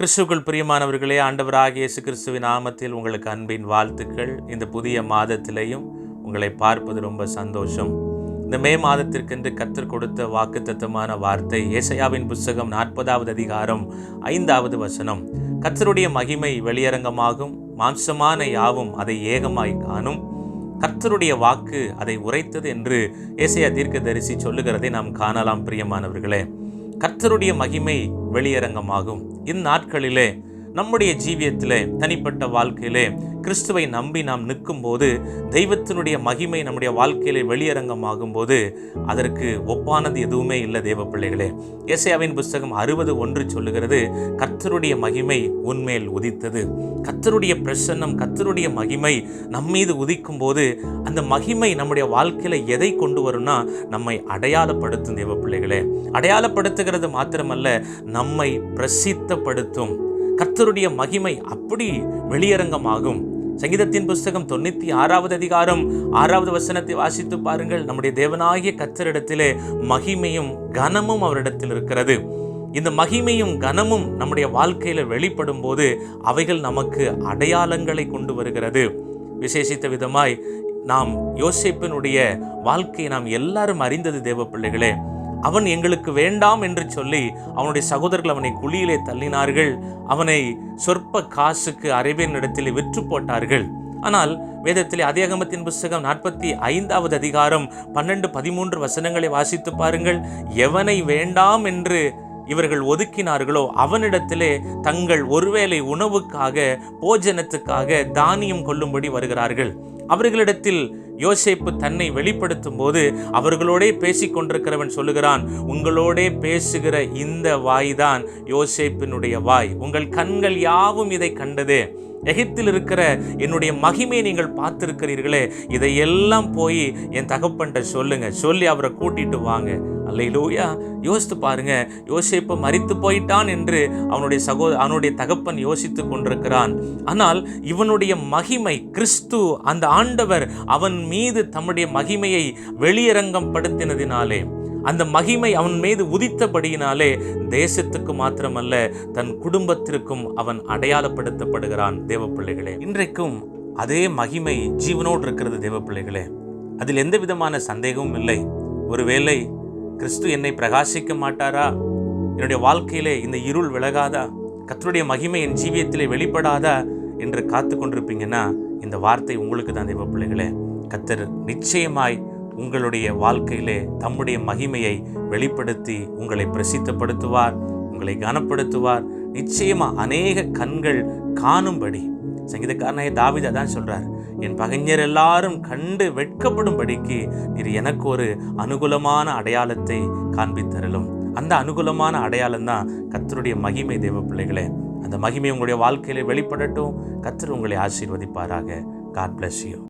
கிறிஸ்துக்குள் பிரியமானவர்களே ஆண்டவராக இயேசு கிறிஸ்துவின் நாமத்தில் உங்களுக்கு அன்பின் வாழ்த்துக்கள். இந்த புதிய மாதத்திலேயும் உங்களை பார்ப்பது ரொம்ப சந்தோஷம். இந்த மே மாதத்திற்கென்று கத்தர் கொடுத்த வாக்குத்தத்தமான வார்த்தை ஏசையாவின் புஸ்தகம் நாற்பதாவது அதிகாரம் ஐந்தாவது வசனம். கத்தருடைய மகிமை வெளியரங்கமாகும் மாம்சமான யாவும் அதை ஏகமாய் காணும். கர்த்தருடைய வாக்கு அதை உரைத்தது என்று ஏசையா தீர்க்கதரிசி சொல்லுகிறதை நாம் காணலாம் பிரியமானவர்களே. கர்த்தருடைய மகிமை வெளியரங்கமாகும். இந்நாட்களிலே நம்முடைய ஜீவியத்திலே தனிப்பட்ட வாழ்க்கையிலே கிறிஸ்துவை நம்பி நாம் நிற்கும்போது தெய்வத்தினுடைய மகிமை நம்முடைய வாழ்க்கையில் வெளியரங்கமாகும் போது அதற்கு ஒப்பானது எதுவுமே இல்லை தேவ பிள்ளைகளே. ஏசையாவின் புஸ்தகம் அறுபது ஒன்று சொல்லுகிறது கர்த்தருடைய மகிமை உன்மேல் உதித்தது. கர்த்தருடைய பிரசன்னம் கர்த்தருடைய மகிமை நம்மீது உதிக்கும் போது அந்த மகிமை நம்முடைய வாழ்க்கையில எதை கொண்டு வரும்னா நம்மை அடையாளப்படுத்தும் தேவ பிள்ளைகளே. அடையாளப்படுத்துகிறது மாத்திரமல்ல நம்மை பிரசித்தப்படுத்தும். கர்த்தருடைய மகிமை அப்படி வெளியரங்கமாகும். சங்கீதத்தின் புஸ்தகம் தொண்ணூத்தி ஆறாவது அதிகாரம் ஆறாவது வசனத்தை வாசித்து பாருங்கள். நம்முடைய தேவனாகிய கத்தரிடத்திலே மகிமையும் கனமும் அவரிடத்தில் இருக்கிறது. இந்த மகிமையும் கனமும் நம்முடைய வாழ்க்கையில வெளிப்படும் போது அவைகள் நமக்கு அடையாளங்களை கொண்டு வருகிறது. விசேஷித்த விதமாய் நாம் யோசிப்பினுடைய வாழ்க்கையை நாம் எல்லாரும் அறிந்தது தேவ பிள்ளைகளே. அவன் எங்களுக்கு வேண்டாம் என்று சொல்லி அவனுடைய சகோதரர்கள் அவனை குழியிலே தள்ளினார்கள். அவனை சொற்ப காசுக்கு அரேபியன் இடத்திலே விற்று போட்டார்கள். ஆனால் வேதத்திலே அதிகமத்தின் புஸ்தகம் நாற்பத்தி ஐந்தாவது அதிகாரம் பன்னெண்டு பதிமூன்று வசனங்களை வாசித்து பாருங்கள். எவனை வேண்டாம் என்று இவர்கள் ஒதுக்கினார்களோ அவனிடத்திலே தங்கள் ஒருவேளை உணவுக்காக போஜனத்துக்காக தானியம் கொள்ளும்படி வருகிறார்கள். அவர்களிடத்தில் யோசேப்பு தன்னை வெளிப்படுத்தும் போது அவர்களோடே பேசிக்கொண்டிருக்கிறவன் சொல்லுகிறான் உங்களோடே பேசுகிற இந்த வாய் தான் யோசேப்பினுடைய வாய். உங்கள் கண்கள் யாவும் இதை கண்டதே. எகிப்தில் இருக்கிற என்னுடைய மகிமையை நீங்கள் பார்த்துருக்கிறீர்களே இதையெல்லாம் போய் என் தகப்பன்ட்ட சொல்லுங்க. சொல்லி அவரை கூட்டிட்டு வாங்க. அல்லையிலூயா யோசித்து பாருங்க. யோசிப்பை மறித்து போயிட்டான் என்று அவனுடைய சகோ அவனுடைய தகப்பன் யோசித்து கொண்டிருக்கிறான். ஆனால் இவனுடைய மகிமை கிறிஸ்து அந்த ஆண்டவர் அவன் மீது தம்முடைய மகிமையை வெளியரங்கம் படுத்தினதினாலே அந்த மகிமை அவன் மீது உதித்தபடியினாலே தேசத்துக்கு மாத்திரமல்ல தன் குடும்பத்திற்கும் அவன் அடையாளப்படுத்தப்படுகிறான். தேவ பிள்ளைகளே இன்றைக்கும் அதே மகிமை ஜீவனோடு இருக்கிறது தேவ பிள்ளைகளே அதில் எந்த விதமான சந்தேகமும் இல்லை. ஒருவேளை கிறிஸ்து என்னை பிரகாசிக்க மாட்டாரா? என்னுடைய வாழ்க்கையிலே இந்த இருள் விலகாதா? கத்தருடைய மகிமை என் ஜீவியத்திலே வெளிப்படாதா? என்று காத்து கொண்டிருப்பீங்கன்னா இந்த வார்த்தை உங்களுக்கு தான் தேவ பிள்ளைகளே கத்தர் நிச்சயமாய் உங்களுடைய வாழ்க்கையிலே தம்முடைய மகிமையை வெளிப்படுத்தி உங்களை பிரசித்தப்படுத்துவார் உங்களை கனப்படுத்துவார். நிச்சயமாக அநேக கண்கள் காணும்படி. சங்கீதக்காரனாய தாவிதா தான் சொல்கிறார் என் பகைஞர் எல்லாரும் கண்டு வெட்கப்படும்படிக்கு நீர் எனக்கு ஒரு அனுகூலமான அடையாளத்தை காண்பித்தரலும் அந்த அனுகூலமான அடையாளம் தான் கத்தருடைய மகிமை தேவ பிள்ளைகளே. அந்த மகிமை உங்களுடைய வாழ்க்கையிலே வெளிப்படட்டும். கத்தர் உங்களை ஆசீர்வதிப்பாராக. God bless you